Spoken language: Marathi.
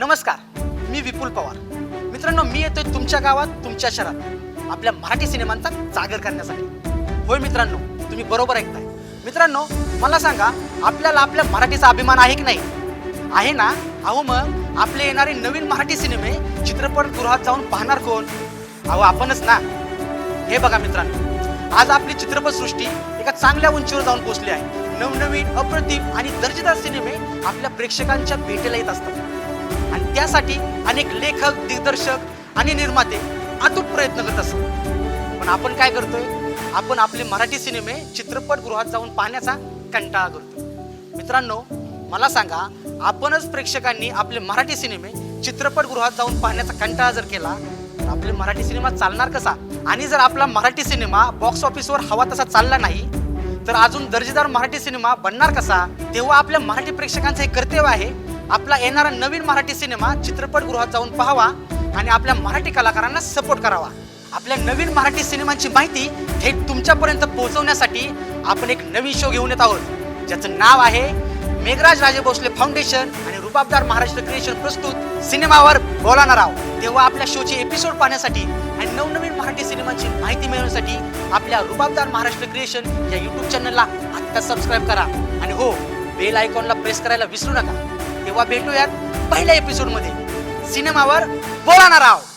नमस्कार मी विपुल पवार. मित्रांनो मी येतोय तुमच्या गावात तुमच्या शहरात. आपल्या मराठी सिनेमांचा जागर करण्यासाठी. होय मित्रांनो तुम्ही बरोबर ऐकताय. मित्रांनो मला सांगा आपल्याला आपल्या मराठीचा अभिमान आहे की नाही? आहे ना? अहो मग आपले येणारे नवीन मराठी सिनेमे चित्रपटगृहात जाऊन पाहणार कोण? अहो आपणच ना? हे बघा मित्रांनो आज आपली चित्रपटसृष्टी एका चांगल्या उंचीवर जाऊन पोहोचली आहे. नवनवीन अप्रतिम आणि दर्जेदार सिनेमे आपल्या प्रेक्षकांच्या भेटीला येत असतात. आणि त्यासाठी अनेक लेखक दिग्दर्शक आणि निर्माते अतूट प्रयत्न करत असतात पण आपण काय करतोय? आपण आपले मराठी सिनेमे चित्रपटगृहात जाऊन पाहण्याचा कंटाळा करतो मित्रांनो मला सांगा आपणच प्रेक्षकांनी आपले मराठी सिनेमे चित्रपटगृहात जाऊन पाहण्याचा कंटाळा जर केला तर आपले मराठी सिनेमा चालणार कसा? आणि जर आपला मराठी सिनेमा बॉक्स ऑफिसवर हवा तसा चालला नाही तर अजून दर्जेदार मराठी सिनेमा बनणार कसा? तेव्हा आपल्या मराठी प्रेक्षकांचं हे कर्तव्य आहे आपला येणारा नवीन मराठी सिनेमा चित्रपटगृहात जाऊन पाहावा आणि आपल्या मराठी कलाकारांना सपोर्ट करावा. आपल्या नवीन मराठी सिनेमांची माहिती थेट तुमच्यापर्यंत पोहोचवण्यासाठी आपण एक नवीन शो घेऊन येत आहोत. ज्याचं नाव आहे मेघराज राजे भोसले फाउंडेशन आणि रुबाबदार महाराष्ट्र क्रिएशन प्रस्तुत सिनेमावर बोलाणार आहोत तेव्हा आपल्या शोचे एपिसोड पाहण्यासाठी आणि नवनवीन मराठी सिनेमांची माहिती मिळवण्यासाठी आपल्या रुबाबदार महाराष्ट्र क्रिएशन या युट्यूब चॅनलला आत्ता सबस्क्राईब करा. आणि हो बेल आयकॉनला प्रेस करायला विसरू नका. तेव्हा भेटूयात पहिल्या एपिसोडमध्ये सिनेमावर बोलाणार आहोत